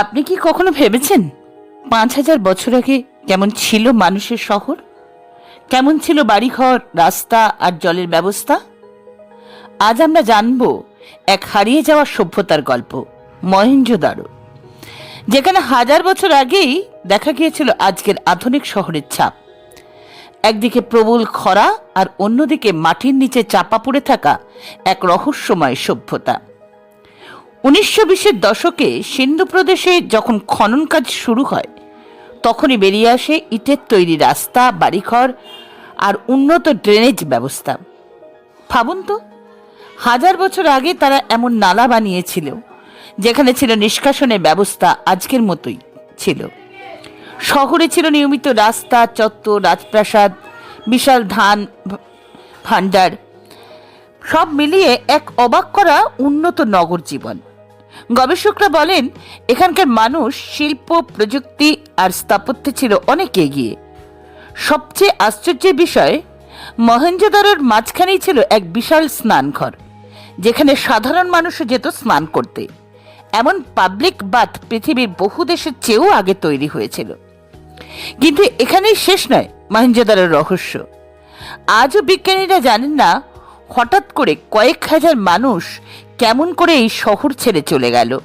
আপনি কি কখনো ভেবেছেন পাঁচ হাজার বছর আগে কেমন ছিল মানুষের শহর? কেমন ছিল বাড়িঘর, রাস্তা আর জলের ব্যবস্থা? আজ আমরা জানব এক হারিয়ে যাওয়া সভ্যতার গল্প মহেঞ্জোদারো যেখানে হাজার বছর আগেই দেখা গিয়েছিল আজকের আধুনিক শহরের ছাপ। একদিকে প্রবল খরা আর অন্যদিকে মাটির নিচে চাপা পড়ে থাকা এক রহস্যময় সভ্যতা। উনিশশো বিশের দশকে সিন্ধু প্রদেশে যখন খনন কাজ শুরু হয়, তখনই বেরিয়ে আসে ইটের তৈরি রাস্তা, বাড়িঘর আর উন্নত ড্রেনেজ ব্যবস্থা। ভাবুন তো, হাজার বছর আগে তারা এমন নালা বানিয়েছিল, যেখানে ছিল নিষ্কাশনের ব্যবস্থা আজকের মতোই ছিল। শহরে ছিল নিয়মিত রাস্তা, চত্বর, রাজপ্রাসাদ, বিশাল ধান ভাণ্ডার। সব মিলিয়ে এক অবাক করা উন্নত নগর জীবন। গবেষকরা বলেন, এখানকার মানুষ শিল্প, প্রযুক্তি আর স্থাপত্যে ছিল অনেক এগিয়ে। সবচেয়ে আশ্চর্যের বিষয় মহেঞ্জোদারোর মাঝখানেই ছিল এক বিশাল স্নানঘর, যেখানে সাধারণ মানুষও যেত স্নান করতে। এমন পাবলিক বাথ পৃথিবীর বহু দেশের চেয়েও আগে তৈরি হয়েছিল। কিন্তু এখানেই শেষ নয় মহেঞ্জোদারোর রহস্য। আজও বিজ্ঞানীরা জানেন না, হঠাৎ করে কয়েক হাজার মানুষ কেমন করে এই শহর ছেড়ে চলে গেল?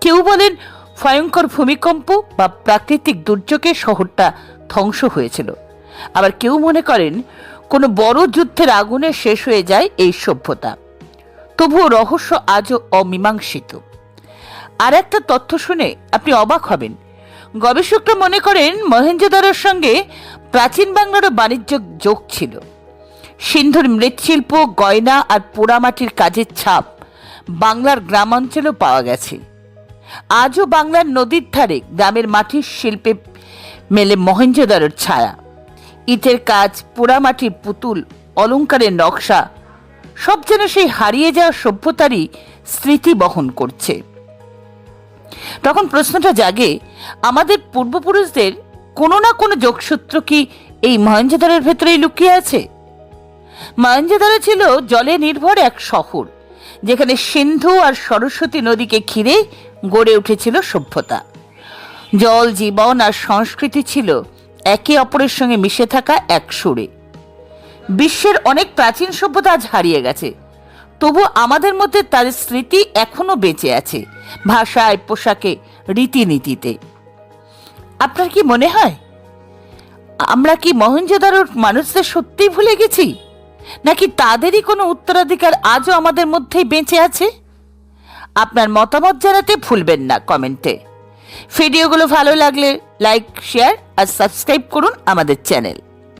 কেউ বলেন ভয়ঙ্কর ভূমিকম্প বা প্রাকৃতিক দুর্যোগে শহরটা ধ্বংস হয়েছিল। আবার কেউ মনে করেন কোনো বড় যুদ্ধের আগুনে শেষ হয়ে যায় এই সভ্যতা। তবুও রহস্য আজও অমীমাংসিত। আর একটা তথ্য শুনে আপনি অবাক হবেন। গবেষকরা মনে করেন মহেঞ্জোদারোর সঙ্গে প্রাচীন বাংলারও বাণিজ্য যোগ ছিল। সিন্ধুর মৃৎশিল্প, গয়না আর পোড়ামাটির কাজের ছাপ বাংলার গ্রামাঞ্চলেও পাওয়া গেছে। আজও বাংলার নদীর ধারে গ্রামের মাটির শিল্পে মেলে মহেঞ্জোদারোর ছায়া। ইটের কাজ পোড়ামাটির পুতুল অলংকারের নকশা, সব যেন সেই হারিয়ে যাওয়া সভ্যতারই স্মৃতি বহন করছে। তখন প্রশ্নটা জাগে, আমাদের পূর্বপুরুষদের কোনো না কোনো যোগসূত্র কি এই মহেঞ্জোদারের ভেতরেই লুকিয়ে আছে? মহেঞ্জোদারো ছিল জলে নির্ভর এক শহর। যেখানে সিন্ধু আর সরস্বতী নদীকে ঘিরে গড়ে উঠেছিল সভ্যতা। জল, জীবন আর সংস্কৃতি ছিল একে অপরের সঙ্গে মিশে থাকা এক সুরে। বিশ্বের অনেক প্রাচীন সভ্যতা আজ হারিয়ে গেছে। তবু আমাদের মধ্যে তার স্মৃতি এখনও বেঁচে আছে, ভাষায়, পোশাকে, রীতিনীতিতে। আপনার কি মনে হয়? আমরা কি মহেঞ্জোদারোর মানুষদের সত্যিই ভুলে গেছি? নাকি তাদেরই কোনো উত্তরাধিকার আজও আমাদের মধ্যেই বেঁচে আছে? আপনার মতামত জানাতে ভুলবেন না কমেন্টে। ভিডিওগুলো ভালো লাগলে লাইক, শেয়ার আর সাবস্ক্রাইব করুন আমাদের চ্যানেল।